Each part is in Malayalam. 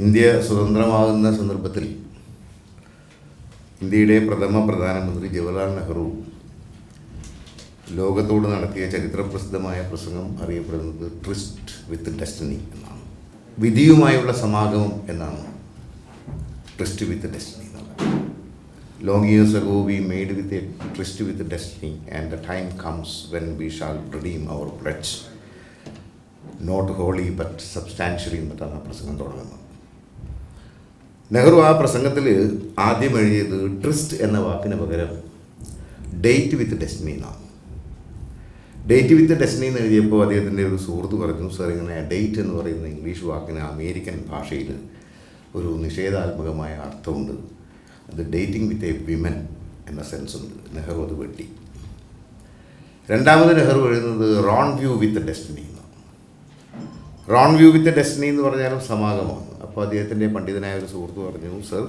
ഇന്ത്യ സ്വതന്ത്രമാകുന്ന സന്ദർഭത്തിൽ ഇന്ത്യയുടെ പ്രഥമ പ്രധാനമന്ത്രി ജവഹർലാൽ നെഹ്റു ലോകത്തോട് നടത്തിയ ചരിത്രപ്രസിദ്ധമായ പ്രസംഗം അറിയപ്പെടുന്നത് ട്രിസ്റ്റ് വിത്ത് ഡെസ്റ്റിനി എന്നാണ്. വിധിയുമായുള്ള സമാഗമം എന്നാണ് ട്രിസ്റ്റ് വിത്ത് ഡെസ്റ്റിനി എന്നുള്ളത് long years ago we made with a tryst with destiny and the time comes when we shall redeem our pledge not wholly but substantially എന്നിട്ടാണ് ആ പ്രസംഗം തുടങ്ങുന്നത്. നെഹ്റു ആ പ്രസംഗത്തിൽ ആദ്യം എഴുതിയത് ട്രിസ്റ്റ് എന്ന വാക്കിന് പകരം ഡേറ്റ് വിത്ത് ഡെസ്റ്റിനി എന്നാണ് ഡേറ്റ് വിത്ത് ഡെസ്റ്റിനി എന്ന് എഴുതിയപ്പോൾ അദ്ദേഹത്തിന്റെ ഒരു സുഹൃത്ത് പറഞ്ഞു സർ ഇങ്ങനെ ഡേറ്റ് എന്ന് പറയുന്ന ഇംഗ്ലീഷ് വാക്കിന് അമേരിക്കൻ ഭാഷയിൽ ഒരു നിഷേധാത്മകമായ അർത്ഥമുണ്ട്. അത് ഡേറ്റിംഗ് വിത്ത് എ വിമൻ എന്ന സെൻസ് ഉണ്ട് നെഹ്റു അത് വെട്ടി. രണ്ടാമത് നെഹ്റു എഴുതുന്നത് rendezvous with destiny rendezvous with destiny എന്ന് പറഞ്ഞാലും സമാഗമമാണ്. അപ്പോൾ അദ്ദേഹത്തിന്റെ പണ്ഡിതനായ ഒരു സുഹൃത്ത് പറഞ്ഞു സർ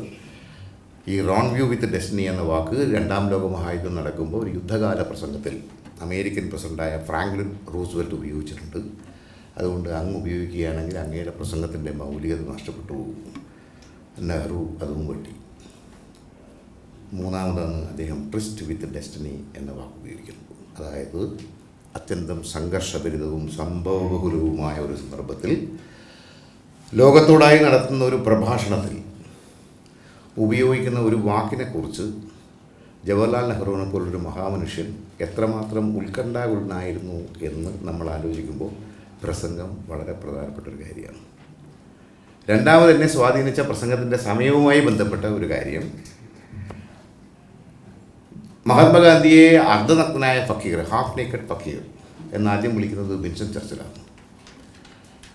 ഈ റോൺ വ്യൂ വിത്ത് ഡെസ്റ്റിനി എന്ന വാക്ക് രണ്ടാം ലോക മഹായുദ്ധം നടക്കുമ്പോൾ ഒരു യുദ്ധകാല പ്രസംഗത്തിൽ അമേരിക്കൻ പ്രസിഡന്റായ ഫ്രാങ്ക്ലിൻ റൂസ്വെൽറ്റ് ഉപയോഗിച്ചിട്ടുണ്ട്. അതുകൊണ്ട് അങ്ങ് ഉപയോഗിക്കുകയാണെങ്കിൽ അങ്ങയുടെ പ്രസംഗത്തിന്റെ മൗലികത നഷ്ടപ്പെട്ടു പോകും. നെഹ്റു അതും വെട്ടി. മൂന്നാമതാണ് അദ്ദേഹം ട്രിസ്റ്റ് വിത്ത് ഡെസ്റ്റിനി എന്ന വാക്ക് ഉപയോഗിക്കുന്നത് അതായത് അത്യന്തം സംഘർഷഭരിതവും സംഭവബഹുലവുമായ ഒരു സന്ദർഭത്തിൽ ലോകത്തോടായി നടത്തുന്ന ഒരു പ്രഭാഷണത്തിൽ ഉപയോഗിക്കുന്ന ഒരു വാക്കിനെക്കുറിച്ച് ജവഹർലാൽ നെഹ്റുവിനെ പോലൊരു മഹാമനുഷ്യൻ എത്രമാത്രം ഉത്കണ്ഠാകുലനായിരുന്നു എന്ന് നമ്മൾ ആലോചിക്കുമ്പോൾ പ്രസംഗം വളരെ പ്രധാനപ്പെട്ട ഒരു കാര്യമാണ്. രണ്ടാമത് എന്നെ സ്വാധീനിച്ച പ്രസംഗത്തിന്റെ സമയവുമായി ബന്ധപ്പെട്ട ഒരു കാര്യം മഹാത്മാഗാന്ധിയെ അർദ്ധനഗ്നായ ഫക്കീർ ഹാഫ് നേക്കഡ് ഫക്കീർ എന്നാദ്യം വിളിക്കുന്നത് വിൻസൻ ചർച്ചിലാണ്.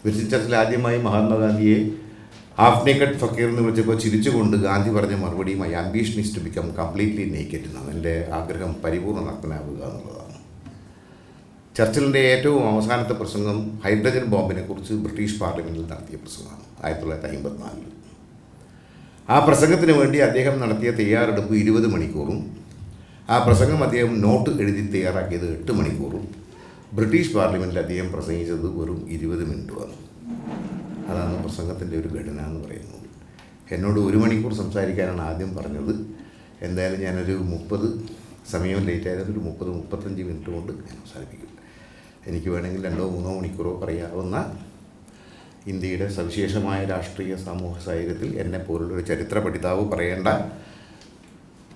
വിൻസൻ ചർച്ചിൽ ആദ്യമായി മഹാത്മാഗാന്ധിയെ ഹാഫ് നേക്കഡ് ഫക്കീർ എന്ന് വിളിച്ചപ്പോൾ ചിരിച്ചുകൊണ്ട് ഗാന്ധി പറഞ്ഞ മറുപടി my ambition is to become completely naked എന്നാണ്. എന്റെ ആഗ്രഹം പരിപൂർണ നഗ്നാവുക എന്നുള്ളതാണ്. ചർച്ചിലിന്റെ ഏറ്റവും അവസാനത്തെ പ്രസംഗം ഹൈഡ്രജൻ ബോംബിനെ കുറിച്ച് ബ്രിട്ടീഷ് പാർലമെന്റിൽ നടത്തിയ പ്രസംഗമാണ് ആയിരത്തി തൊള്ളായിരത്തി അമ്പത്തിനാലിൽ ആ പ്രസംഗത്തിന് വേണ്ടി അദ്ദേഹം നടത്തിയ തയ്യാറെടുപ്പ് ഇരുപത് മണിക്കൂറും ആ പ്രസംഗം അദ്ദേഹം നോട്ട് എഴുതി തയ്യാറാക്കിയത് എട്ട് മണിക്കൂറും ബ്രിട്ടീഷ് പാർലമെന്റിൽ അദ്ദേഹം പ്രസംഗിച്ചത് വെറും ഇരുപത് മിനിറ്റുമാണ്. അതാണ് പ്രസംഗത്തിന്റെ ഒരു ഘടന എന്ന് പറയുന്നത്. എന്നോട് ഒരു മണിക്കൂർ സംസാരിക്കാനാണ് ആദ്യം പറഞ്ഞത്. എന്തായാലും ഞാനൊരു മുപ്പത് സമയം ലേറ്റ് ആയാലും ഒരു മുപ്പത് മുപ്പത്തഞ്ച് മിനിറ്റ് കൊണ്ട് ഞാൻ അവസാനിപ്പിക്കും. എനിക്ക് വേണമെങ്കിൽ രണ്ടോ മൂന്നോ മണിക്കൂറോ പറയാവുന്ന ഇന്ത്യയുടെ സവിശേഷമായ രാഷ്ട്രീയ സമൂഹ സാഹചര്യത്തിൽ എന്നെ പോലുള്ളൊരു ചരിത്ര പഠിതാവ് പറയേണ്ട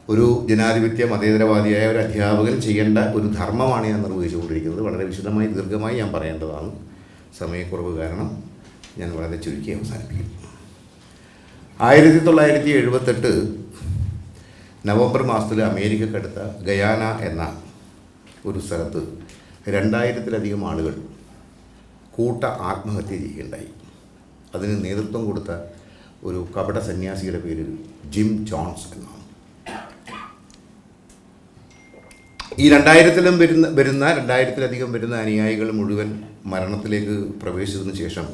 ഒരു ജനാധിപത്യ മതേതരവാദിയായ ഒരു അധ്യാപകൻ ചെയ്യേണ്ട ഒരു ധർമ്മമാണ് ഞാൻ നിർവഹിച്ചുകൊണ്ടിരിക്കുന്നത്. വളരെ വിശദമായി ദീർഘമായി ഞാൻ പറയേണ്ടതാണ്. സമയക്കുറവ് കാരണം ഞാൻ വളരെ ചുരുക്കി അവസാനിപ്പിക്കും. ആയിരത്തി തൊള്ളായിരത്തി എഴുപത്തെട്ട് നവംബർ മാസത്തിൽ അമേരിക്കക്കടുത്ത ഗയാന എന്ന ഒരു സ്ഥലത്ത് രണ്ടായിരത്തിലധികം ആളുകൾ കൂട്ട ആത്മഹത്യ ചെയ്യുകയുണ്ടായി. അതിന് നേതൃത്വം കൊടുത്ത ഒരു കപട സന്യാസിയുടെ പേരിൽ ജിം ജോൺസ് എന്നാണ്. ഈ രണ്ടായിരത്തിലും വരുന്ന വരുന്ന രണ്ടായിരത്തിലധികം വരുന്ന അനുയായികൾ മുഴുവൻ മരണത്തിലേക്ക് പ്രവേശിച്ചതിന് ശേഷം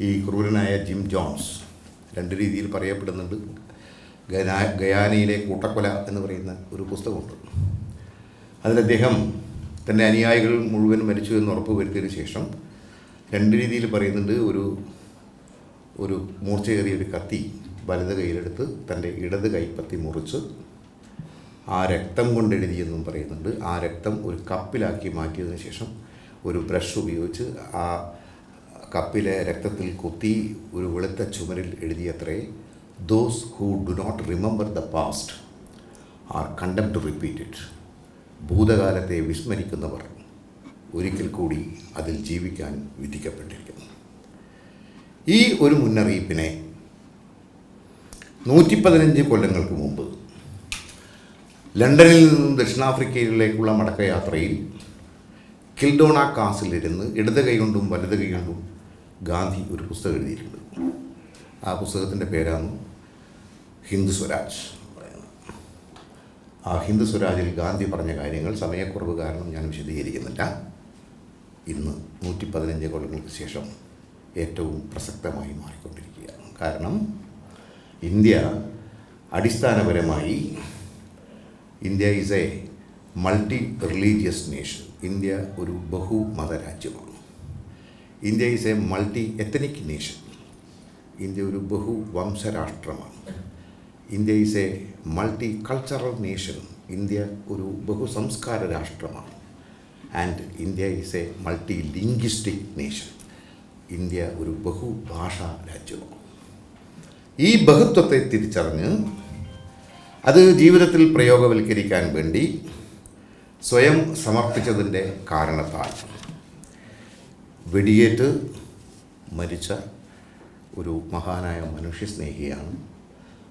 ഈ ക്രൂരനായ ജിം ജോൺസ് രണ്ട് രീതിയിൽ പറയപ്പെടുന്നുണ്ട്. ഗയാനയിലെ കൂട്ടക്കൊല എന്ന് പറയുന്ന ഒരു പുസ്തകമുണ്ട്. അതിൽ അദ്ദേഹം തന്റെ അനുയായികൾ മുഴുവൻ മരിച്ചു എന്ന് ഉറപ്പ് വരുത്തിയതിന് ശേഷം രണ്ട് രീതിയിൽ പറയുന്നുണ്ട്. ഒരു ഒരു മൂർച്ചയേറിയ ഒരു കത്തി വലത് കയ്യിലെടുത്ത് തന്റെ ഇടത് കൈപ്പത്തി മുറിച്ച് ആ രക്തം കൊണ്ട് എഴുതിയെന്നും പറയുന്നുണ്ട്. ആ രക്തം ഒരു കപ്പിലാക്കി മാറ്റിയതിന് ശേഷം ഒരു ബ്രഷ് ഉപയോഗിച്ച് ആ കപ്പിലെ രക്തത്തിൽ കുത്തി ഒരു വെളുത്ത ചുമരിൽ എഴുതിയത്രേ those who do not remember the past are condemned to repeat it ഭൂതകാലത്തെ വിസ്മരിക്കുന്നവർ ഒരിക്കൽ കൂടി അതിൽ ജീവിക്കാൻ വിധിക്കപ്പെട്ടിരിക്കുന്നു. ഈ ഒരു മുന്നറിയിപ്പിനെ നൂറ്റി പതിനഞ്ച് കൊല്ലങ്ങൾക്ക് മുമ്പ് ലണ്ടനിൽ നിന്നും ദക്ഷിണാഫ്രിക്കയിലേക്കുള്ള മടക്കയാത്രയിൽ കിൽഡോണ കാസിലിരുന്ന് ഇടത് കൈകൊണ്ടും വലത് കൈകൊണ്ടും ഗാന്ധി ഒരു പുസ്തകം എഴുതിയിട്ടുണ്ട്. ആ പുസ്തകത്തിന്റെ പേരാണ് ഹിന്ദു സ്വരാജ് ആ ഹിന്ദു സ്വരാജിൽ ഗാന്ധി പറഞ്ഞ കാര്യങ്ങൾ സമയക്കുറവ് കാരണം ഞാൻ വിശദീകരിക്കുന്നില്ല. ഇന്ന് നൂറ്റി പതിനഞ്ച് കൊല്ലങ്ങൾക്ക് ശേഷം ഏറ്റവും പ്രസക്തമായി മാറിക്കൊണ്ടിരിക്കുകയാണ്. കാരണം ഇന്ത്യ അടിസ്ഥാനപരമായി India is a multi religious nation India ഒരു ബഹുമത രാജ്യമാണ് India is a multi ethnic nation India ഒരു ബഹുവംശ രാഷ്ട്രമാണ് India is a multi cultural nation India ഒരു ബഹുസംസ്കാര രാഷ്ട്രമാണ്. And India is a multi linguistic nation India ഒരു ബഹുഭാഷാ രാജ്യമാണ്. ഈ ബഹുത്വത്തെ തിരിച്ചറിഞ്ഞ് അത് ജീവിതത്തിൽ പ്രയോഗവൽക്കരിക്കാൻ വേണ്ടി സ്വയം സമർപ്പിച്ചതിന്റെ കാരണത്താൽ വെടിയേറ്റ് മരിച്ച ഒരു മഹാനായ മനുഷ്യസ്നേഹിയാണ്.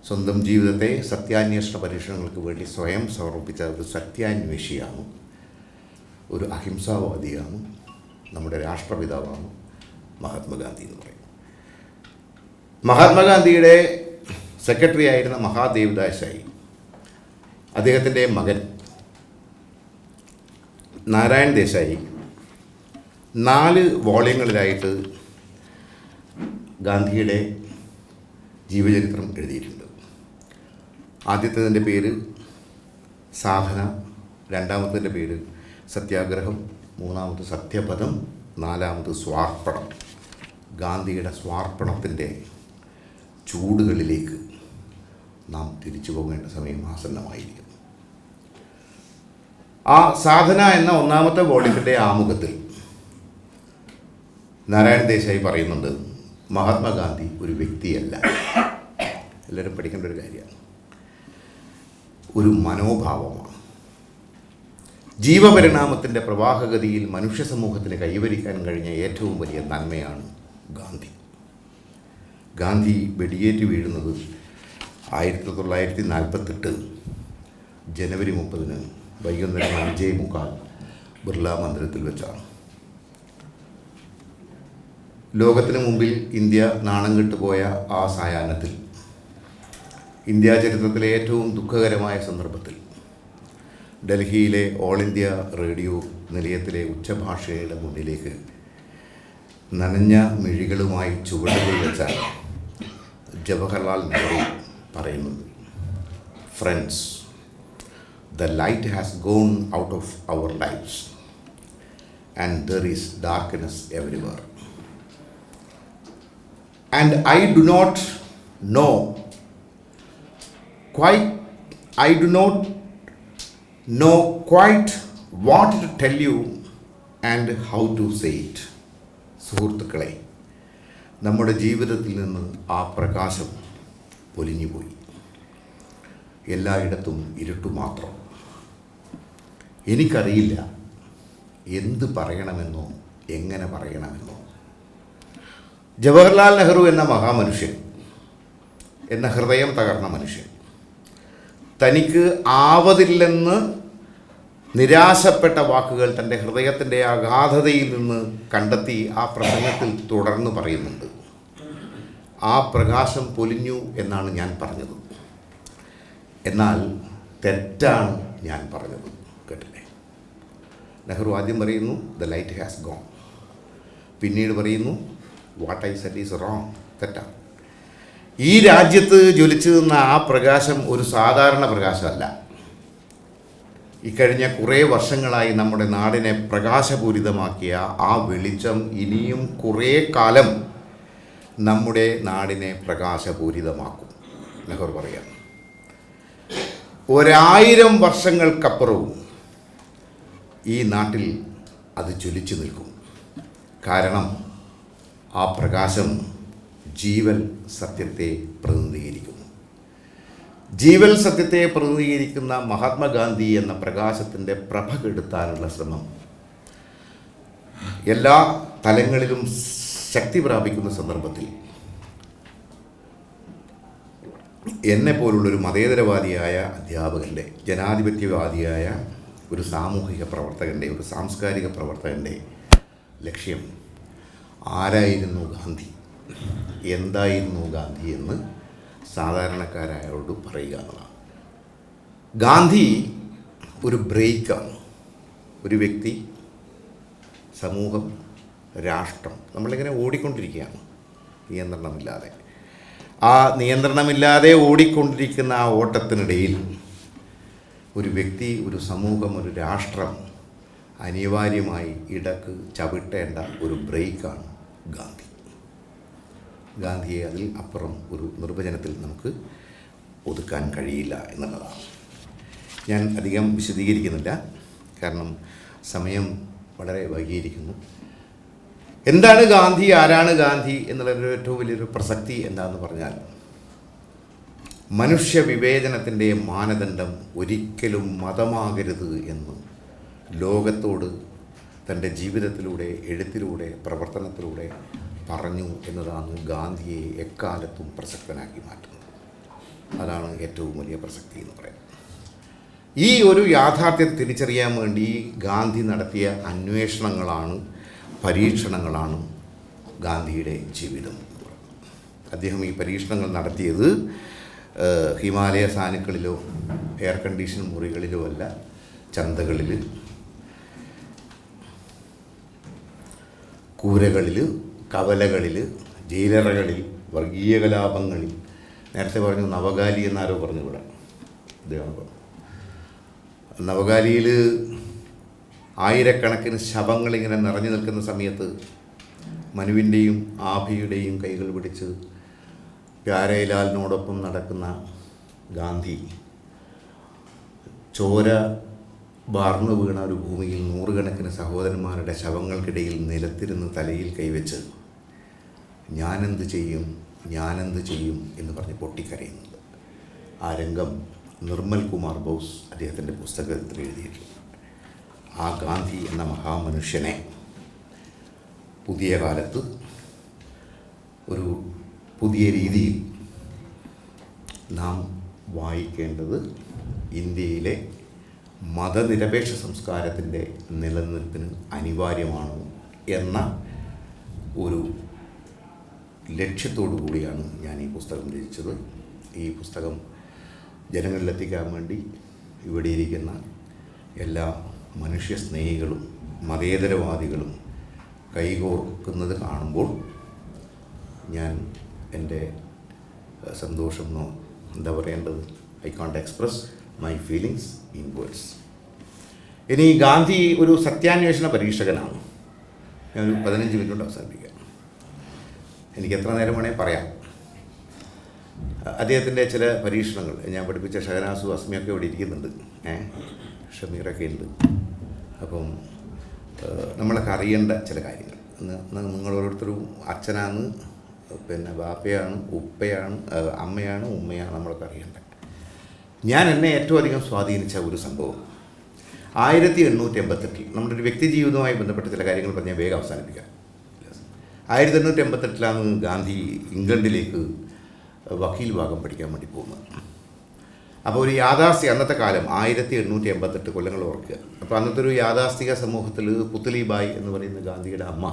സ്വന്തം ജീവിതത്തെ സത്യാന്വേഷണ പരീക്ഷണങ്ങൾക്ക് വേണ്ടി സ്വയം സമർപ്പിച്ച ഒരു സത്യാന്വേഷിയാണ്. ഒരു അഹിംസാവാദിയാണ്. നമ്മുടെ രാഷ്ട്രപിതാവാണ് മഹാത്മാഗാന്ധി എന്ന് പറയും. മഹാത്മാഗാന്ധിയുടെ സെക്രട്ടറി ആയിരുന്ന മഹാദേവദാസായി അദ്ദേഹത്തിന്റെ മകൻ നാരായൺ ദേശായി നാല് വോളിയങ്ങളിലായിട്ട് ഗാന്ധിയുടെ ജീവചരിത്രം എഴുതിയിട്ടുണ്ട്. ആദ്യത്തേതിന്റെ പേര് സാധന രണ്ടാമത്തതിന്റെ പേര് സത്യാഗ്രഹം മൂന്നാമത് സത്യപദം നാലാമത് സ്വാർപ്പണം. ഗാന്ധിയുടെ സ്വാർപ്പണത്തിന്റെ ചൂടുകളിലേക്ക് നാം തിരിച്ചു പോകേണ്ട സമയം ആസന്നമായിരിക്കുന്നു. ആ സാധന എന്ന ഒന്നാമത്തെ വോള്യത്തിന്റെ ആമുഖത്തിൽ നാരായണ ദേശായി പറയുന്നുണ്ട് മഹാത്മാഗാന്ധി ഒരു വ്യക്തിയല്ല. എല്ലാവരും പഠിക്കേണ്ട ഒരു കാര്യമാണ്. ഒരു മനോഭാവമാണ്. ജീവപരിണാമത്തിന്റെ പ്രവാഹഗതിയിൽ മനുഷ്യ സമൂഹത്തിന് കൈവരിക്കാൻ കഴിഞ്ഞ ഏറ്റവും വലിയ നന്മയാണ് ഗാന്ധി. ഗാന്ധി വെടിയേറ്റ് വീഴുന്നത് ആയിരത്തി തൊള്ളായിരത്തി നാൽപ്പത്തെട്ട് ജനുവരി മുപ്പതിന് വൈകുന്നേരം അഞ്ചേ മുക്കാൽ ബിർള മന്ദിരത്തിൽ വെച്ചാണ്. ലോകത്തിന് മുമ്പിൽ ഇന്ത്യ നാണം കെട്ടുപോയ ആ സായാഹ്നത്തിൽ ഇന്ത്യാ ചരിത്രത്തിലെ ഏറ്റവും ദുഃഖകരമായ സന്ദർഭത്തിൽ ഡൽഹിയിലെ ഓൾ ഇന്ത്യ റേഡിയോ നിലയത്തിലെ ഉച്ചഭാഷയുടെ മുന്നിലേക്ക് നനഞ്ഞ മിഴികളുമായി ചുവടുകൾ വെച്ച ജവഹർലാൽ നെഹ്റു പറയുന്നത് friends the light has gone out of our lives and there is darkness everywhere. And I do not know quite, I do not know quite what to tell you and how to say it. സുഹൃത്തുക്കളെ നമ്മുടെ ജീവിതത്തിൽ നിന്ന് ആ പ്രകാശം പൊലിഞ്ഞുപോയി. എല്ലായിടത്തും ഇരുട്ടു മാത്രം. എനിക്കറിയില്ല എന്ത് പറയണമെന്നോ എങ്ങനെ പറയണമെന്നോ. ജവഹർലാൽ നെഹ്റു എന്ന മഹാമനുഷ്യൻ എന്ന ഹൃദയം തകർന്ന മനുഷ്യൻ തനിക്ക് ആവതില്ലെന്ന് നിരാശപ്പെട്ട വാക്കുകൾ തന്റെ ഹൃദയത്തിന്റെ അഗാധതയിൽ നിന്ന് കണ്ടെത്തി ആ പ്രസംഗത്തിൽ തുടർന്ന് പറയുന്നുണ്ട്. ആ പ്രകാശം പൊലിഞ്ഞു എന്നാണ് ഞാൻ പറഞ്ഞത്. എന്നാൽ തെറ്റാണ് ഞാൻ പറഞ്ഞത്. കേട്ടില്ലേ? നെഹ്റു ആദ്യം പറയുന്നു ദ ലൈറ്റ് ഹാസ് ഗോൺ പിന്നീട് പറയുന്നു what I said is wrong തെറ്റാണ് ഈ രാജ്യത്ത് ജ്വലിച്ചു നിന്ന ആ പ്രകാശം ഒരു സാധാരണ പ്രകാശമല്ല. ഇക്കഴിഞ്ഞ കുറേ വർഷങ്ങളായി നമ്മുടെ നാടിനെ പ്രകാശപൂരിതമാക്കിയ ആ വെളിച്ചം ഇനിയും കുറേ കാലം നമ്മുടെ നാടിനെ പ്രകാശപൂരിതമാക്കും. നെഹ്റു പറയാം. ഒരായിരം വർഷങ്ങൾക്കപ്പുറവും ഈ നാട്ടിൽ അത് ജ്വലിച്ചു നിൽക്കും. കാരണം ആ പ്രകാശം ജീവൻ സത്യത്തെ പ്രതിനിധീകരിക്കുന്നു. ജീവൻ സത്യത്തെ പ്രതിനിധീകരിക്കുന്ന മഹാത്മാഗാന്ധി എന്ന പ്രകാശത്തിന്റെ പ്രഭ കെടുത്താനുള്ള ശ്രമം എല്ലാ തലങ്ങളിലും ശക്തി പ്രാപിക്കുന്ന സന്ദർഭത്തിൽ എന്നെ പോലുള്ളൊരു മതേതരവാദിയായ അധ്യാപകന്റെ ജനാധിപത്യവാദിയായ ഒരു സാമൂഹിക പ്രവർത്തകന്റെ ഒരു സാംസ്കാരിക പ്രവർത്തകന്റെ ലക്ഷ്യം ആരായിരുന്നു ഗാന്ധി? എന്തായിരുന്നു ഗാന്ധി എന്ന് സാധാരണക്കാരായോട് പറയുക എന്നതാണ് ഗാന്ധി ഒരു ബ്രേക്കാണ്. ഒരു വ്യക്തി സമൂഹം രാഷ്ട്രം. നമ്മളിങ്ങനെ ഓടിക്കൊണ്ടിരിക്കുകയാണ്. നിയന്ത്രണമില്ലാതെ. ആ നിയന്ത്രണമില്ലാതെ ഓടിക്കൊണ്ടിരിക്കുന്ന ആ ഓട്ടത്തിനിടയിൽ ഒരു വ്യക്തി ഒരു സമൂഹം ഒരു രാഷ്ട്രം അനിവാര്യമായി ഇടയ്ക്ക് ചവിട്ടേണ്ട ഒരു ബ്രേക്കാണ് ഗാന്ധി. ഗാന്ധിയെ അതിൽ അപ്പുറം ഒരു നിർവചനത്തിൽ നമുക്ക് ഒതുക്കാൻ കഴിയില്ല എന്നുള്ളതാണ്. ഞാൻ അധികം വിശദീകരിക്കുന്നില്ല. കാരണം സമയം വളരെ വൈകിയിരിക്കുന്നു. എന്താണ് ഗാന്ധി ആരാണ് ഗാന്ധി എന്നുള്ളൊരു ഏറ്റവും വലിയൊരു പ്രസക്തി എന്താണെന്ന് പറഞ്ഞാൽ മനുഷ്യ വിവേചനത്തിന്റെ മാനദണ്ഡം ഒരിക്കലും മതമാകരുത് എന്ന് ലോകത്തോട് തന്റെ ജീവിതത്തിലൂടെ എഴുത്തിലൂടെ പ്രവർത്തനത്തിലൂടെ പറഞ്ഞു എന്നതാണ് ഗാന്ധിയെ എക്കാലത്തും പ്രസക്തനാക്കി മാറ്റുന്നത്. അതാണ് ഏറ്റവും വലിയ പ്രസക്തി എന്ന് പറയുന്നത് ഈ ഒരു യാഥാർത്ഥ്യം തിരിച്ചറിയാൻ വേണ്ടി ഗാന്ധി നടത്തിയ അന്വേഷണങ്ങളാണ് പരീക്ഷണങ്ങളാണ് ഗാന്ധിയുടെ ജീവിതം അദ്ദേഹം ഈ പരീക്ഷണങ്ങൾ നടത്തിയത് ഹിമാലയ സാനുക്കളിലോ എയർ കണ്ടീഷൻ മുറികളിലോ അല്ല ചന്തകളിൽ കൂരകളിൽ കവലകളിൽ ജയിലറകളിൽ വർഗീയ കലാപങ്ങളിൽ നേരത്തെ പറഞ്ഞു നവകാലി എന്നാരോ പറഞ്ഞു ഇവിടെ. അദ്ദേഹം നവകാലിയിൽ ആയിരക്കണക്കിന് ശവങ്ങൾ ഇങ്ങനെ നിറഞ്ഞു നിൽക്കുന്ന സമയത്ത് മനുവിന്റെയും ആഭിയുടെയും കൈകൾ പിടിച്ച് പ്യാരയിലാലിനോടൊപ്പം നടക്കുന്ന ഗാന്ധി ചോര ബാർന്നു വീണ ഒരു ഭൂമിയിൽ നൂറുകണക്കിന് സഹോദരന്മാരുടെ ശവങ്ങൾക്കിടയിൽ നിലത്തിരുന്ന് തലയിൽ കൈവച്ച് ഞാനെന്ത് ചെയ്യും ഞാനെന്ത് ചെയ്യും എന്ന് പറഞ്ഞ് പൊട്ടിക്കരയുന്നുണ്ട്. ആ രംഗം നിർമ്മൽ കുമാർ ബോസ് അദ്ദേഹത്തിന്റെ പുസ്തകത്തിൽ എഴുതിയിട്ടുണ്ട്. ആ ഗാന്ധി എന്ന മഹാമനുഷ്യനെ പുതിയ കാലത്ത് ഒരു പുതിയ രീതിയിൽ നാം വായിക്കേണ്ടത് ഇന്ത്യയിലെ മതനിരപേക്ഷ സംസ്കാരത്തിന്റെ നിലനിൽപ്പിന് അനിവാര്യമാണ് എന്ന ഒരു ലക്ഷ്യത്തോടു കൂടിയാണ് ഞാൻ ഈ പുസ്തകം രചിച്ചത്. ഈ പുസ്തകം ജനങ്ങളിലെത്തിക്കാൻ വേണ്ടി ഇവിടെ ഇരിക്കുന്ന എല്ലാ മനുഷ്യ സ്നേഹികളും മതേതരവാദികളും കൈകോർക്കുന്നത് കാണുമ്പോൾ ഞാൻ എന്റെ സന്തോഷം എന്താ പറയേണ്ടത്? I can't express my feelings in words ഇനി ഗാന്ധി ഒരു സത്യാന്വേഷണ പരീക്ഷകനാണ്. ഞാനൊരു പതിനഞ്ച് മിനിറ്റ് കൊണ്ട് അവസാനിപ്പിക്കാം. എനിക്ക് എത്ര നേരം വേണേൽ പറയാം. അദ്ദേഹത്തിന്റെ ചില പരീക്ഷണങ്ങൾ. ഞാൻ പഠിപ്പിച്ച ഷഹനാസു അസ്മിയൊക്കെ ഇവിടെ ഇരിക്കുന്നുണ്ട്. ഏ ഷമീറൊക്കെ ഉണ്ട് അപ്പം നമ്മളൊക്കെ അറിയേണ്ട ചില കാര്യങ്ങൾ. നിങ്ങൾ ഓരോരുത്തരും അച്ഛനാണ് പിന്നെ ബാപ്പയാണ് ഉപ്പയാണ് അമ്മയാണ് ഉമ്മയാണ് നമ്മളൊക്കെ അറിയേണ്ടത്. ഞാൻ എന്നെ ഏറ്റവും അധികം സ്വാധീനിച്ച ഒരു സംഭവം. ആയിരത്തി എണ്ണൂറ്റി എൺപത്തെട്ടിൽ നമ്മുടെ ഒരു വ്യക്തി ജീവിതവുമായി ബന്ധപ്പെട്ട ചില കാര്യങ്ങൾ പറഞ്ഞാൽ വേഗം അവസാനിപ്പിക്കാം. ആയിരത്തി എണ്ണൂറ്റി എൺപത്തെട്ടിലാണ് ഗാന്ധി ഇംഗ്ലണ്ടിലേക്ക് വക്കീൽ ഭാഗം പഠിക്കാൻ വേണ്ടി പോകുന്നത്. അപ്പോൾ ഒരു യാഥാസ്ഥിക അന്നത്തെ കാലം ആയിരത്തി എണ്ണൂറ്റി എൺപത്തെട്ട് കൊല്ലങ്ങൾ ഓർക്കുക. അപ്പോൾ അന്നത്തെ ഒരു യാഥാസ്ഥിക സമൂഹത്തിൽ പുത്തലിബായ് എന്ന് പറയുന്ന ഗാന്ധിയുടെ അമ്മ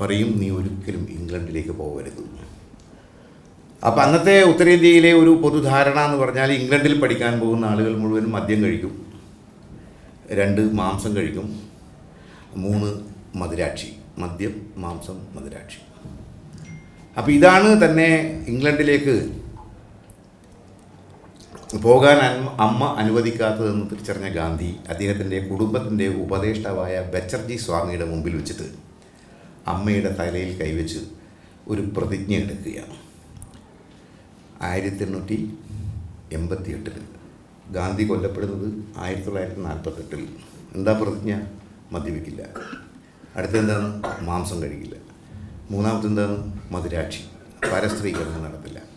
പറയും നീ ഒരിക്കലും ഇംഗ്ലണ്ടിലേക്ക് പോകരുത്. അപ്പോൾ അന്നത്തെ ഉത്തരേന്ത്യയിലെ ഒരു പൊതുധാരണ എന്ന് പറഞ്ഞാൽ ഇംഗ്ലണ്ടിൽ പഠിക്കാൻ പോകുന്ന ആളുകൾ മുഴുവൻ മദ്യം കഴിക്കും രണ്ട് മാംസം കഴിക്കും മൂന്ന് മധുരാക്ഷി മദ്യം മാംസം മധുരാക്ഷി. അപ്പോൾ ഇതാണ് തന്നെ ഇംഗ്ലണ്ടിലേക്ക് പോകാൻ അമ്മ അനുവദിക്കാത്തതെന്ന് തിരിച്ചറിഞ്ഞ ഗാന്ധി അദ്ദേഹത്തിന്റെ കുടുംബത്തിന്റെ ഉപദേഷ്ടാവായ ബച്ചർജി സ്വാമിയുടെ മുമ്പിൽ വെച്ചിട്ട് അമ്മയുടെ തലയിൽ കൈവച്ച് ഒരു പ്രതിജ്ഞ എടുക്കുകയാണ്. ആയിരത്തി എണ്ണൂറ്റി എൺപത്തി എട്ടിൽ ഗാന്ധി കൊല്ലപ്പെടുന്നത് ആയിരത്തി തൊള്ളായിരത്തി നാൽപ്പത്തെട്ടിൽ എന്താ പ്രതിജ്ഞ? മദ്യപിക്കില്ല. അടുത്തെന്താണ്? മാംസം കഴിക്കില്ല. മൂന്നാമത്തെന്താണ്? മധുരാക്ഷി. പരസ്ത്രീകരണം നടത്തില്ല.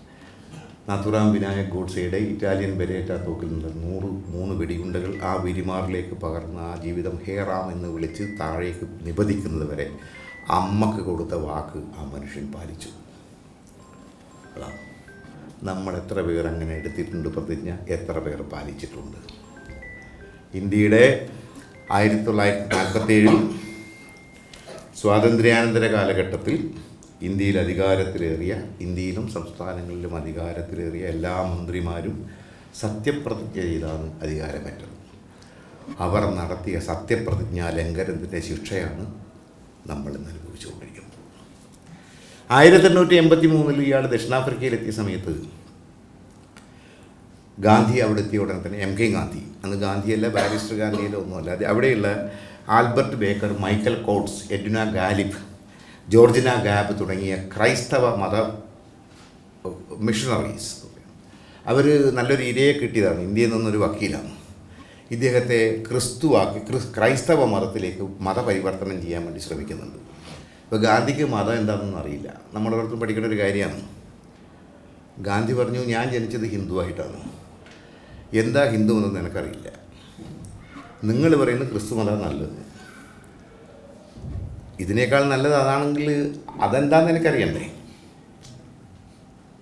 നാഥുറാം വിനായക് ഗോഡ്സെയുടെ ഇറ്റാലിയൻ ബെരേറ്റ തോക്കിൽ നിന്ന് നൂറ് മൂന്ന് വെടിയുണ്ടകൾ ആ വിരിമാറിലേക്ക് പകർന്ന ആ ജീവിതം ഹേറാം എന്ന് വിളിച്ച് താഴേക്ക് നിബദിക്കുന്നത് വരെ അമ്മയ്ക്ക് കൊടുത്ത വാക്ക് ആ മനുഷ്യൻ പാലിച്ചു. നമ്മൾ എത്ര പേർ അങ്ങനെ എടുത്തിട്ടുണ്ട് പ്രതിജ്ഞ? എത്ര പേർ പാലിച്ചിട്ടുണ്ട്? ഇന്ത്യയുടെ ആയിരത്തി തൊള്ളായിരത്തി നാൽപ്പത്തേഴിൽ സ്വാതന്ത്ര്യാനന്തര കാലഘട്ടത്തിൽ ഇന്ത്യയിൽ അധികാരത്തിലേറിയ ഇന്ത്യയിലും സംസ്ഥാനങ്ങളിലും അധികാരത്തിലേറിയ എല്ലാ മന്ത്രിമാരും സത്യപ്രതിജ്ഞ ചെയ്താണ് അധികാരമേറ്റത്. അവർ നടത്തിയ സത്യപ്രതിജ്ഞാ ലംഘനത്തിന്റെ ശിക്ഷയാണ് നമ്മൾ ഇന്ന് അനുഭവിച്ചുകൊണ്ടിരിക്കുന്നത്. ആയിരത്തി എണ്ണൂറ്റി എൺപത്തി മൂന്നിൽ ഇയാൾ ദക്ഷിണാഫ്രിക്കയിലെത്തിയ സമയത്ത് ഗാന്ധി അവിടെ എത്തിയ ഉടനെ തന്നെ എം കെ ഗാന്ധി. അന്ന് ഗാന്ധിയല്ല ബാരിസ്റ്റർ ഗാന്ധിയല്ല ഒന്നുമല്ല അത് അവിടെയുള്ള Albert Baker Michael Coates Edwina Ghalib Georgina ഗാബ് തുടങ്ങിയ ക്രൈസ്തവ മത മിഷണറീസ് അവർ നല്ലൊരു ഇരയെ കിട്ടിയതാണ്. ഇന്ത്യയിൽ നിന്നൊരു വക്കീലാണ്. ഇദ്ദേഹത്തെ ക്രിസ്തുവാക്കി ക്രിസ് ക്രൈസ്തവ മതത്തിലേക്ക് മതപരിവർത്തനം ചെയ്യാൻ വേണ്ടി ശ്രമിക്കുന്നുണ്ട്. ഇപ്പോൾ ഗാന്ധിക്ക് മതം എന്താണെന്ന് അറിയില്ല. നമ്മുടെ അടുത്ത് പഠിക്കേണ്ട ഒരു കാര്യമാണ്. ഗാന്ധി പറഞ്ഞു ഞാൻ ജനിച്ചത് ഹിന്ദുവായിട്ടാണ് എന്താ ഹിന്ദു എന്നൊന്നും എനിക്കറിയില്ല നിങ്ങൾ പറയുന്നത് ക്രിസ്തു മതം നല്ലത്. ഇതിനേക്കാൾ നല്ലത് അതാണെങ്കിൽ അതെന്താണെന്ന് എനിക്കറിയണ്ടേ?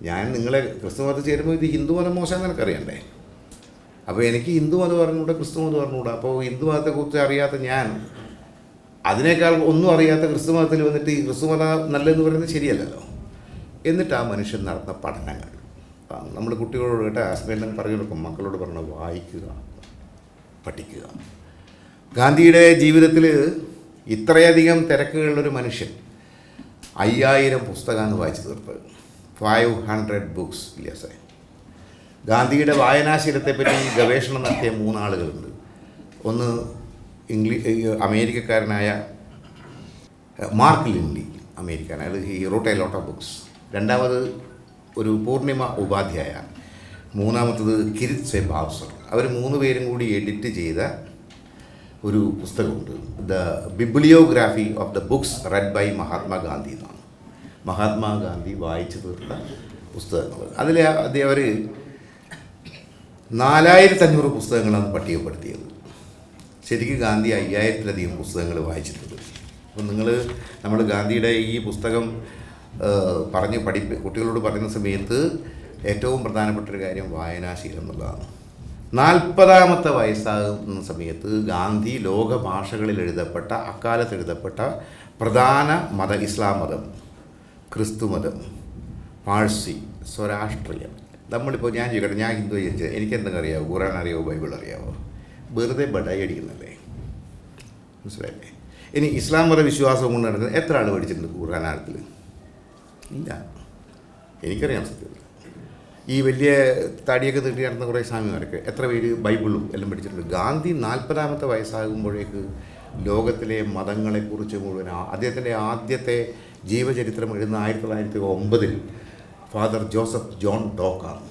ഞാൻ നിങ്ങളെ ക്രിസ്തു മതത്തിൽ ചേരുമ്പോൾ ഇത് ഹിന്ദു മതം മോശമെന്ന് എനിക്കറിയണ്ടേ? അപ്പോൾ എനിക്ക് ഹിന്ദു മതം പറഞ്ഞുകൂടാ ക്രിസ്തു മതം പറഞ്ഞുകൂടാ അപ്പോൾ ഹിന്ദു മതത്തെക്കുറിച്ച് അറിയാത്ത ഞാൻ അതിനേക്കാൾ ഒന്നും അറിയാത്ത ക്രിസ്തു മതത്തിൽ വന്നിട്ട് ഈ ക്രിസ്തു മതം നല്ലതെന്ന് പറയുന്നത് ശരിയല്ലല്ലോ. എന്നിട്ട് ആ മനുഷ്യൻ നടന്ന പഠനങ്ങൾ. നമ്മൾ കുട്ടികളോട് കേട്ട ഹസ്ബൻഡൻ പറഞ്ഞു കൊടുക്കും മക്കളോട് പറഞ്ഞു വായിക്കുക പഠിക്കുക. ഗാന്ധിയുടെ ജീവിതത്തിൽ ഇത്രയധികം തിരക്കുകളിലൊരു മനുഷ്യൻ അയ്യായിരം പുസ്തകമാണ് വായിച്ചു തീർത്തത് ഫൈവ് ഹൺഡ്രഡ് ബുക്സ് ഇല്ലാസ് ഗാന്ധിയുടെ വായനാശീലത്തെപ്പറ്റി ഗവേഷണം നടത്തിയ മൂന്നാളുകളുണ്ട്. ഒന്ന് ഇംഗ്ലീഷ് അമേരിക്കക്കാരനായ മാർക്ക് ലിൻലി അമേരിക്കൻ. അയാൾ he wrote a lot of books രണ്ടാമത് ഒരു പൂർണിമ ഉപാധ്യായ. മൂന്നാമത്തത് കിരിത് സെ ബാവ്സർ അവർ മൂന്ന് പേരും കൂടി എഡിറ്റ് ചെയ്ത ഒരു പുസ്തകമുണ്ട്. The bibliography of the books read by Mahatma Gandhi എന്നാണ്. മഹാത്മാഗാന്ധി വായിച്ചു തീർത്ത പുസ്തകങ്ങൾ അതിൽ അദ്ദേഹം അവർ നാലായിരത്തഞ്ഞൂറ് പുസ്തകങ്ങളാണ് പട്ടികപ്പെടുത്തിയത്. ശരിക്കും ഗാന്ധി അയ്യായിരത്തിലധികം പുസ്തകങ്ങൾ വായിച്ചിട്ടുണ്ട്. അപ്പം നിങ്ങൾ നമ്മൾ ഗാന്ധിയുടെ ഈ പുസ്തകം പറഞ്ഞ് പഠിപ്പ് കുട്ടികളോട് പറയുന്ന സമയത്ത് ഏറ്റവും പ്രധാനപ്പെട്ട ഒരു കാര്യം വായനാശീലം എന്നുള്ളതാണ്. നാൽപ്പതാമത്തെ വയസ്സാകുന്ന സമയത്ത് ഗാന്ധി ലോക ഭാഷകളിൽ എഴുതപ്പെട്ട അക്കാലത്ത് എഴുതപ്പെട്ട പ്രധാന മത ഇസ്ലാം മതം ക്രിസ്തു മതം പാഴ്സി സ്വരാഷ്ട്രീയം. നമ്മളിപ്പോൾ ഞാൻ ചോദിക്കട്ടെ ഞാൻ ഹിന്ദു ചോദിച്ചത് എനിക്ക് എന്തെങ്കിലും അറിയാമോ ഖുറാൻ അറിയാമോ ബൈബിൾ അറിയാമോ വെറുതെ ബഡായി അടിക്കുന്നല്ലേ? മനസ്സിലായില്ലേ? ഇനി ഇസ്ലാം മത വിശ്വാസം കൊണ്ട് നടക്കുന്നത് എത്ര ആൾ പഠിച്ചിട്ടുണ്ട് ഖുറാനാരത്തിൽ ഇല്ല. എനിക്കറിയാം സത്യത്തിൽ ഈ വലിയ താടിയൊക്കെ നീട്ടി നടന്ന കുറേ സ്വാമിമാരൊക്കെ. എത്ര പേര് ബൈബിളും എല്ലാം പഠിച്ചിട്ടുണ്ട്. ഗാന്ധി നാൽപ്പതാമത്തെ വയസ്സാകുമ്പോഴേക്ക് ലോകത്തിലെ മതങ്ങളെക്കുറിച്ച് മുഴുവൻ അദ്ദേഹത്തിന്റെ ആദ്യത്തെ ജീവചരിത്രം എഴുതുന്ന ആയിരത്തി തൊള്ളായിരത്തി ഒമ്പതിൽ father Joseph John ഡോക്കാണ്.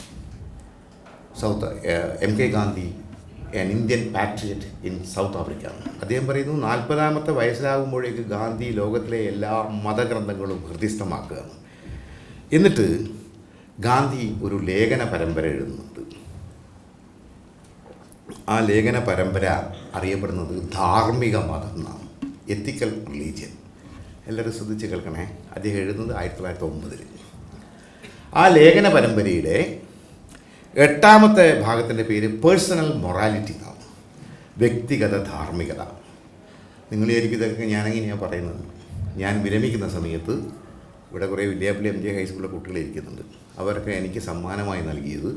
South M K Gandhi an Indian patriot in South Africa അദ്ദേഹം പറയുന്നു നാൽപ്പതാമത്തെ വയസ്സിലാകുമ്പോഴേക്ക് ഗാന്ധി ലോകത്തിലെ എല്ലാ മതഗ്രന്ഥങ്ങളും ഹൃദ്യസ്ഥമാക്കുകയാണ്. എന്നിട്ട് ഗാന്ധി ഒരു ലേഖന പരമ്പര എഴുതുന്നുണ്ട്. ആ ലേഖന പരമ്പര അറിയപ്പെടുന്നത് ധാർമ്മിക മതം എന്നാണ് എത്തിക്കൽ റിലീജിയൻ എല്ലാവരും ശ്രദ്ധിച്ച് കേൾക്കണേ. അദ്ദേഹം എഴുതുന്നത് ആയിരത്തി തൊള്ളായിരത്തി ഒമ്പതിൽ. ആ ലേഖന പരമ്പരയുടെ എട്ടാമത്തെ ഭാഗത്തിന്റെ പേര് പേഴ്സണൽ മൊറാലിറ്റി എന്നാണ്. വ്യക്തിഗത ധാർമ്മികത. നിങ്ങൾ വിചാരിക്കും ഇതൊക്കെ ഞാനെങ്ങനെയാണ് പറയുന്നത്? ഞാൻ വിരമിക്കുന്ന സമയത്ത് ഇവിടെ കുറേ വിദ്യാപള്ളി എം ജെ ഹൈസ്കൂളിലെ കുട്ടികൾ ഇരിക്കുന്നുണ്ട്. അവർക്ക് എനിക്ക് സമ്മാനമായി നൽകിയത്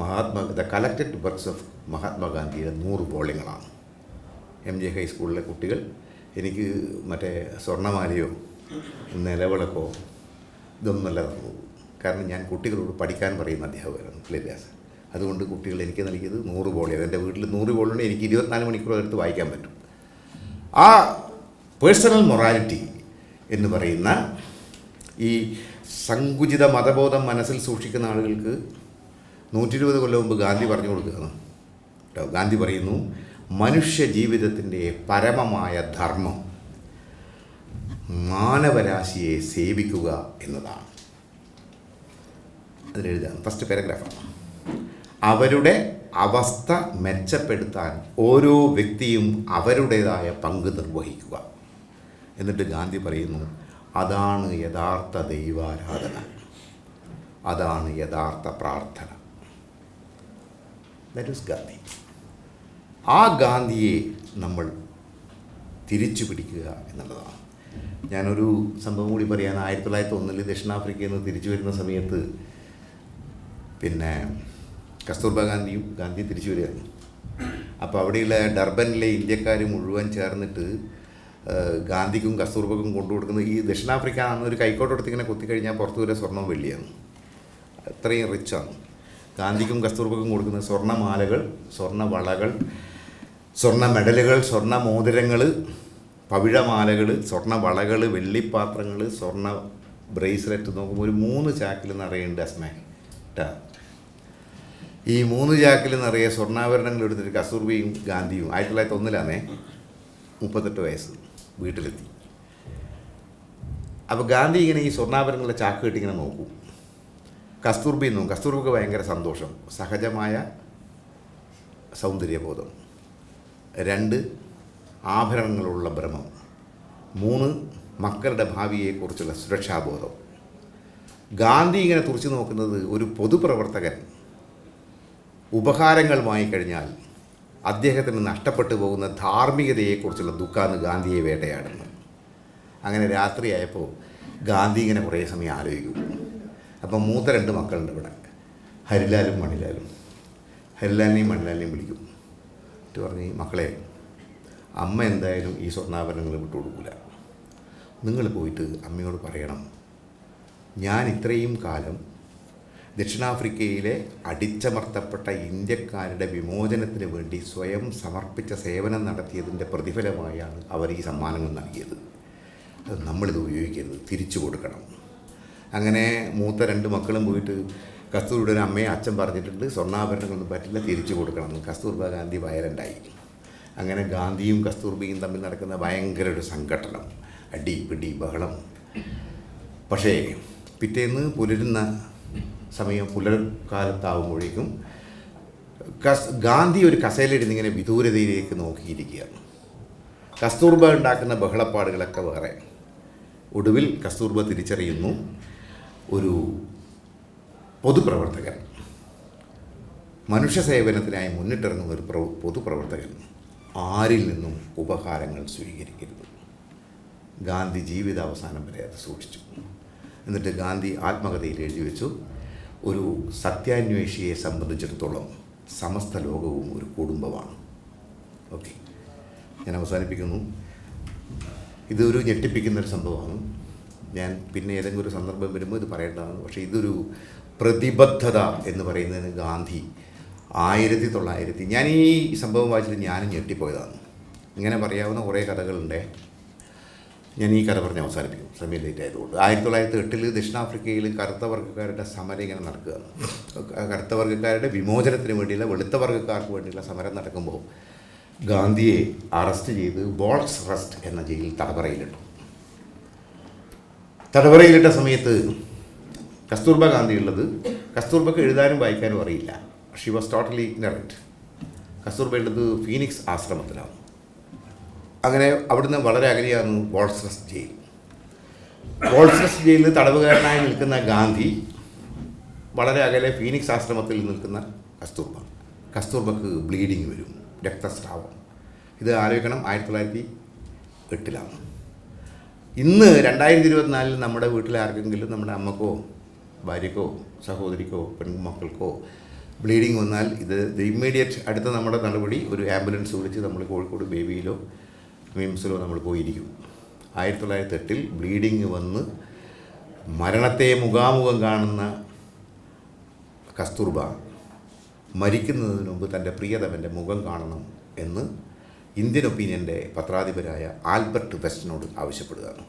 Mahatma the collected works of മഹാത്മാഗാന്ധിയുടെ നൂറ് ബോളിങ്ങളാണ് എം ജെ ഹൈസ്കൂളിലെ കുട്ടികൾ എനിക്ക് മറ്റേ സ്വർണമാലയോ നിലവിളക്കോ ഇതൊന്നുമല്ല തന്നു കാരണം ഞാൻ കുട്ടികളോട് പഠിക്കാൻ പറയുന്ന അധ്യാപകരാണ് വിദ്യാഭ്യാസം. അതുകൊണ്ട് കുട്ടികൾ എനിക്ക് നൽകിയത് നൂറ് ബോളി എന്റെ വീട്ടിൽ നൂറ് ബോളുണ്ട് എനിക്ക് ഇരുപത്തിനാല് മണിക്കൂർ എടുത്ത് വായിക്കാൻ പറ്റും. ആ പേഴ്സണൽ മൊറാലിറ്റി എന്ന് പറയുന്ന ഈ സങ്കുചിത മതബോധം മനസ്സിൽ സൂക്ഷിക്കുന്ന ആളുകൾക്ക് നൂറ്റി ഇരുപത് കൊല്ലം മുമ്പ് ഗാന്ധി പറഞ്ഞു കൊടുക്കുകയാണ്. കേട്ടോ ഗാന്ധി പറയുന്നു മനുഷ്യ ജീവിതത്തിന്റെ പരമമായ ധർമ്മം മാനവരാശിയെ സേവിക്കുക എന്നതാണ്. അതിലെഴുതാണ് ഫസ്റ്റ് പാരഗ്രാഫാണ് അവരുടെ അവസ്ഥ മെച്ചപ്പെടുത്താൻ ഓരോ വ്യക്തിയും അവരുടേതായ പങ്ക് നിർവഹിക്കുക. എന്നിട്ട് ഗാന്ധി പറയുന്നു അതാണ് യഥാർത്ഥ ദൈവാരാധന. അതാണ് യഥാർത്ഥ പ്രാർത്ഥന. ദാറ്റ് ഗാന്ധി ആ ഗാന്ധിയെ നമ്മൾ തിരിച്ചു പിടിക്കുക എന്നുള്ളതാണ്. ഞാനൊരു സംഭവം കൂടി പറയാൻ ആയിരത്തി തൊള്ളായിരത്തി ഒന്നിൽ ദക്ഷിണാഫ്രിക്കയിൽ നിന്ന് തിരിച്ചു വരുന്ന സമയത്ത് പിന്നെ കസ്തൂർബ ഗാന്ധിയും ഗാന്ധി തിരിച്ചു വരികയായിരുന്നു. അപ്പോൾ അവിടെയുള്ള ഡർബനിലെ ഇന്ത്യക്കാർ മുഴുവൻ ചേർന്നിട്ട് ഗാന്ധിക്കും കസ്തൂർബക്കും കൊണ്ടു കൊടുക്കുന്ന ഈ ദക്ഷിണാഫ്രിക്ക അന്ന് ഒരു കൈക്കോട്ടെടുത്ത് ഇങ്ങനെ കുത്തിക്കഴിഞ്ഞാൽ പുറത്തു വരെ സ്വർണം വെള്ളിയാണ്. അത്രയും റിച്ചാണ്. ഗാന്ധിക്കും കസ്തൂർബക്കും കൊടുക്കുന്ന സ്വർണമാലകൾ സ്വർണ വളകൾ സ്വർണ മെഡലുകൾ സ്വർണ മോതിരങ്ങൾ പവിഴമാലകൾ സ്വർണ വളകൾ വെള്ളിപ്പാത്രങ്ങൾ സ്വർണ ബ്രേസ്ലെറ്റ് നോക്കുമ്പോൾ ഒരു മൂന്ന് ചാക്കിൽ നിറയുണ്ട് അസ്മേ ഈ മൂന്ന് ചാക്കിൽ നിറയെ സ്വർണാഭരണങ്ങൾ എടുത്തിട്ട് കസൂർബിയും ഗാന്ധിയും ആയിരത്തി തൊള്ളായിരത്തി ഒന്നിലാണേ മുപ്പത്തെട്ട് വയസ്സ്. വീട്ടിലെത്തി. അപ്പോൾ ഗാന്ധി ഇങ്ങനെ ഈ സ്വർണാഭരണങ്ങളുടെ ചാക്ക് കെട്ടിങ്ങനെ നോക്കും. കസ്തൂർബി നോക്കും കസ്തൂർബിക്ക് ഭയങ്കര സന്തോഷം. സഹജമായ സൗന്ദര്യബോധം. രണ്ട് ആഭരണങ്ങളുള്ള ഭ്രമം. മൂന്ന് മക്കളുടെ ഭാവിയെക്കുറിച്ചുള്ള സുരക്ഷാബോധം. ഗാന്ധി ഇങ്ങനെ തുറച്ചു നോക്കുന്നത് ഒരു പൊതുപ്രവർത്തകൻ ഉപഹാരങ്ങൾ വാങ്ങിക്കഴിഞ്ഞാൽ അദ്ദേഹത്തിന് നഷ്ടപ്പെട്ടു പോകുന്ന ധാർമ്മികതയെക്കുറിച്ചുള്ള ദുഃഖാന്ന് ഗാന്ധിയെ വേട്ടയാടുന്നു. അങ്ങനെ രാത്രിയായപ്പോൾ ഗാന്ധി ഇങ്ങനെ കുറേ സമയം ആലോചിക്കും. അപ്പം മൂത്ത രണ്ട് മക്കളുണ്ട് ഇവിടെ. ഹരിലാലും മണിലാലും. ഹരിലാലിനെയും മണിലാലിനെയും വിളിക്കും. എന്നിട്ട് പറഞ്ഞ് മക്കളെ അമ്മ എന്തായാലും ഈ സ്വർണാഭരണങ്ങൾ വിട്ടുകൊടുക്കില്ല നിങ്ങൾ പോയിട്ട് അമ്മയോട് പറയണം. ഞാൻ ഇത്രയും കാലം ദക്ഷിണാഫ്രിക്കയിലെ അടിച്ചമർത്തപ്പെട്ട ഇന്ത്യക്കാരുടെ വിമോചനത്തിന് വേണ്ടി സ്വയം സമർപ്പിച്ച സേവനം നടത്തിയതിന്റെ പ്രതിഫലമായാണ് അവർ ഈ സമ്മാനങ്ങൾ നൽകിയത്. അത് നമ്മളിത് ഉപയോഗിക്കരുത്. തിരിച്ചു കൊടുക്കണം. അങ്ങനെ മൂത്ത രണ്ട് മക്കളും പോയിട്ട് കസ്തൂരിയുടെ അമ്മയെ അച്ഛൻ പറഞ്ഞിട്ടുണ്ട് സ്വർണാഭരണങ്ങളൊന്നും പറ്റില്ല തിരിച്ചു കൊടുക്കണം. എന്ന്. കസ്തൂർബ ഗാന്ധി വയലന്റായി. അങ്ങനെ ഗാന്ധിയും കസ്തൂർബയും തമ്മിൽ നടക്കുന്ന ഭയങ്കര ഒരു സംഘട്ടനം. അടി പിടി ബഹളം. പക്ഷേ പിറ്റേന്ന് പുലരുന്ന സമയം പുലർക്കാലത്താവുമ്പോഴേക്കും കസ് ഗാന്ധി ഒരു കസേലയിരുന്ന് ഇങ്ങനെ വിദൂരതയിലേക്ക് നോക്കിയിരിക്കുകയാണ്. കസ്തൂർബ ഉണ്ടാക്കുന്ന ബഹളപ്പാടുകളൊക്കെ വേറെ. ഒടുവിൽ കസ്തൂർബ തിരിച്ചറിയുന്നു ഒരു പൊതുപ്രവർത്തകൻ മനുഷ്യ സേവനത്തിനായി മുന്നിട്ടിറങ്ങുന്ന ഒരു പ്രവ പൊതുപ്രവർത്തകൻ ആരിൽ നിന്നും ഉപഹാരങ്ങൾ സ്വീകരിക്കരുത്. ഗാന്ധി ജീവിത അവസാനം വരെ അത് സൂക്ഷിച്ചു. എന്നിട്ട് ഗാന്ധി ആത്മകഥയിൽ എഴുതി വെച്ചു. ഒരു സത്യാന്വേഷിയെ സംബന്ധിച്ചിടത്തോളം സമസ്ത ലോകവും ഒരു കുടുംബമാണ്. ഓക്കെ. ഞാൻ അവസാനിപ്പിക്കുന്നു. ഇതൊരു ഞെട്ടിപ്പിക്കുന്നൊരു സംഭവമാണ്. ഞാൻ പിന്നെ ഏതെങ്കിലും ഒരു സന്ദർഭം വരുമ്പോൾ ഇത് പറയേണ്ടതാണ്. പക്ഷേ ഇതൊരു പ്രതിബദ്ധത എന്ന് പറയുന്നതിന് ഗാന്ധി ആയിരത്തി തൊള്ളായിരത്തി ഞാൻ ഈ സംഭവം വായിച്ചിട്ട് ഞാനും ഞെട്ടിപ്പോയതാണ്. ഇങ്ങനെ പറയാവുന്ന കുറേ കഥകളുണ്ട്. ഞാൻ ഈ കഥ പറഞ്ഞ് അവസാനിപ്പിക്കും. സമയം ലേറ്റ് ആയതുകൊണ്ട്. ആയിരത്തി തൊള്ളായിരത്തി എട്ടിൽ ദക്ഷിണാഫ്രിക്കയിൽ കറുത്ത വർഗക്കാരുടെ സമരം ഇങ്ങനെ നടക്കുകയാണ്. കറുത്ത വർഗക്കാരുടെ വിമോചനത്തിന് വേണ്ടിയുള്ള വെളുത്ത വർഗക്കാർക്ക് വേണ്ടിയുള്ള സമരം നടക്കുമ്പോൾ ഗാന്ധിയെ അറസ്റ്റ് ചെയ്ത് ബോൾസ് റസ്റ്റ് എന്ന ജയിലിൽ തടവറയിലിട്ടു. തടവറയിലിട്ട സമയത്ത് കസ്തൂർബ ഗാന്ധി ഉള്ളത് കസ്തൂർബക്ക് എഴുതാനും വായിക്കാനും അറിയില്ല. She was totally ignorant Kasturba ഉള്ളത് ഫീനിക്സ് ആശ്രമത്തിലാണ്. അങ്ങനെ അവിടുന്ന് വളരെ അകലെയാണ് വോൾസസ് ജയിൽ. വോൾസസ് ജയിലിൽ തടവുകാരനായി നിൽക്കുന്ന ഗാന്ധി വളരെ അകലെ ഫീനിക്സ് ആശ്രമത്തിൽ നിൽക്കുന്ന കസ്തൂർബ. കസ്തൂർബക്ക് ബ്ലീഡിങ് വരും രക്തസ്രാവം. ഇത് ആലോചിക്കണം ആയിരത്തി തൊള്ളായിരത്തി എട്ടിലാണ്. ഇന്ന് രണ്ടായിരത്തി ഇരുപത്തിനാലിൽ നമ്മുടെ വീട്ടിലെ ആർക്കെങ്കിലും നമ്മുടെ അമ്മക്കോ ഭാര്യക്കോ സഹോദരിക്കോ പെൺമക്കൾക്കോ ബ്ലീഡിങ് വന്നാൽ ഇത് ഇമ്മീഡിയറ്റ് അടുത്ത നമ്മുടെ നടപടി ഒരു ആംബുലൻസ് വിളിച്ച് നമ്മൾ കോഴിക്കോട് ബേബിയിലോ മിംസിലോ നമ്മൾ പോയിരിക്കും ആയിരത്തി തൊള്ളായിരത്തി എട്ടിൽ ബ്ലീഡിങ് വന്ന് മരണത്തെ മുഖാമുഖം കാണുന്ന കസ്തൂർബ മരിക്കുന്നതിന് മുമ്പ് തന്റെ പ്രിയതമന്റെ മുഖം കാണണം എന്ന് ഇന്ത്യൻ ഒപ്പീനിയന്റെ പത്രാധിപരായ ആൽബർട്ട് വെസ്റ്റിനോട് ആവശ്യപ്പെടുകയാണ്.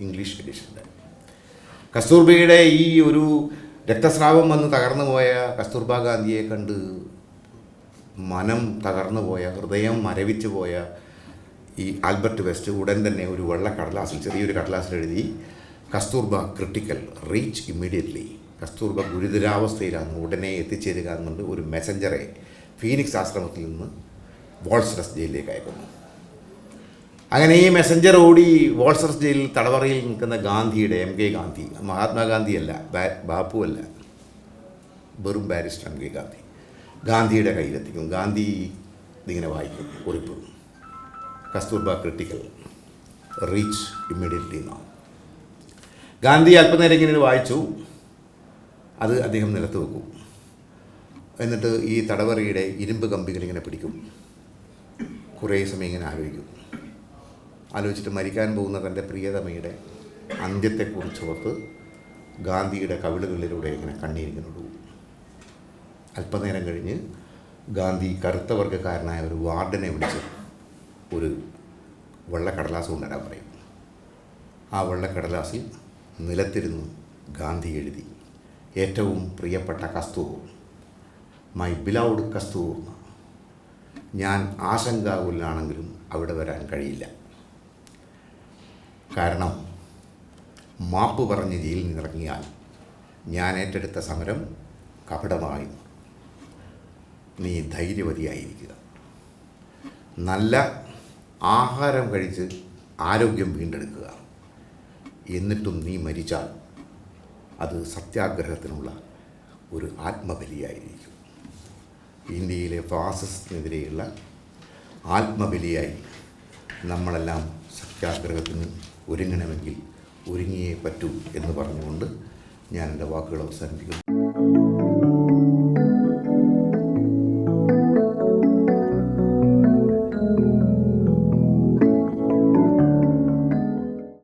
ഇംഗ്ലീഷ് എഡിഷന്റെ. കസ്തൂർബയുടെ ഈ ഒരു രക്തസ്രാവം വന്ന് തകർന്നു പോയ കസ്തൂർബ ഗാന്ധിയെ കണ്ട് മനം തകർന്നു പോയ ഹൃദയം മരവിച്ചു പോയ ഈ ആൽബർട്ട് വെസ്റ്റ് ഉടൻ തന്നെ ഒരു വെള്ള കടലാസിൽ ചെറിയൊരു കടലാസിൽ എഴുതി Kasturba critical reach immediately. Kasturba ഗുരുതരാവസ്ഥയിലാണ് ഉടനെ എത്തിച്ചേരുക എന്നുണ്ട് ഒരു മെസഞ്ചറെ ഫീനിക്സ് ആശ്രമത്തിൽ നിന്ന് വോൾസറസ് ജയിലിലേക്ക് അയക്കുന്നു. അങ്ങനെ ഈ മെസഞ്ചർ ഓടി വോൾസറസ് ജയിലിൽ തടവറയിൽ നിൽക്കുന്ന ഗാന്ധിയുടെ എം കെ ഗാന്ധി മഹാത്മാഗാന്ധിയല്ല ബാപ്പു അല്ല വെറും ബാരിസ്റ്റർ എം കെ ഗാന്ധി. ഗാന്ധിയുടെ കയ്യിലെത്തിക്കും. ഗാന്ധി ഇതിങ്ങനെ വായിക്കും കുറിപ്പ് കസ്തൂർബ ക്രിട്ടിക്കൽ. റീച്ച് ഇമ്മീഡിയറ്റ്ലി എന്നാണ് ഗാന്ധി അല്പനേരം ഇങ്ങനെ വായിച്ചു. അത് അദ്ദേഹം നിലത്ത് വെക്കും. എന്നിട്ട് ഈ തടവറയുടെ ഇരുമ്പ് കമ്പികൾ ഇങ്ങനെ പിടിക്കും. കുറേ സമയം ഇങ്ങനെ ആലോചിക്കും. ആലോചിച്ചിട്ട് മരിക്കാൻ പോകുന്ന തന്റെ പ്രിയതമയുടെ അന്ത്യത്തെക്കുറിച്ച് ഓർത്ത് ഗാന്ധിയുടെ കവിളുകളിലൂടെ ഇങ്ങനെ കണ്ണീരിങ്ങനെ പോകും അല്പനേരം കഴിഞ്ഞ് ഗാന്ധി കറുത്ത വർഗക്കാരനായ ഒരു വാർഡനെ വിളിച്ച് ഒരു വെള്ളക്കടലാസ് കൊണ്ടുവരാൻ പറയും. ആ വെള്ളക്കടലാസിൽ നിലത്തിരുന്നു ഗാന്ധി എഴുതി. ഏറ്റവും പ്രിയപ്പെട്ട കസ്തൂർ മൈ ബിലൗഡ് കസ്തൂർ. ഞാൻ ആശങ്കാകുലാണെങ്കിലും അവിടെ വരാൻ കഴിയില്ല. കാരണം മാപ്പ് പറഞ്ഞ് ജയിലിൽ നിന്നിറങ്ങിയാൽ ഞാൻ ഏറ്റെടുത്ത സമരം കപടമായി. നീ ധൈര്യവതിയായിരിക്കുക. നല്ല ആഹാരം കഴിച്ച് ആരോഗ്യം വീണ്ടെടുക്കുക. എന്നിട്ടും നീ മരിച്ചാൽ അത് സത്യാഗ്രഹത്തിനുള്ള ഒരു ആത്മബലിയായിരിക്കും. ഇന്ത്യയിലെ ഫാസിസത്തിനെതിരെയുള്ള ആത്മബലിയായി നമ്മളെല്ലാം സത്യാഗ്രഹത്തിന് ഒരുങ്ങണമെങ്കിൽ ഒരുങ്ങിയേ പറ്റൂ എന്ന് പറഞ്ഞുകൊണ്ട് ഞാൻ എന്റെ വാക്കുകൾ അവസാനിപ്പിക്കുന്നു.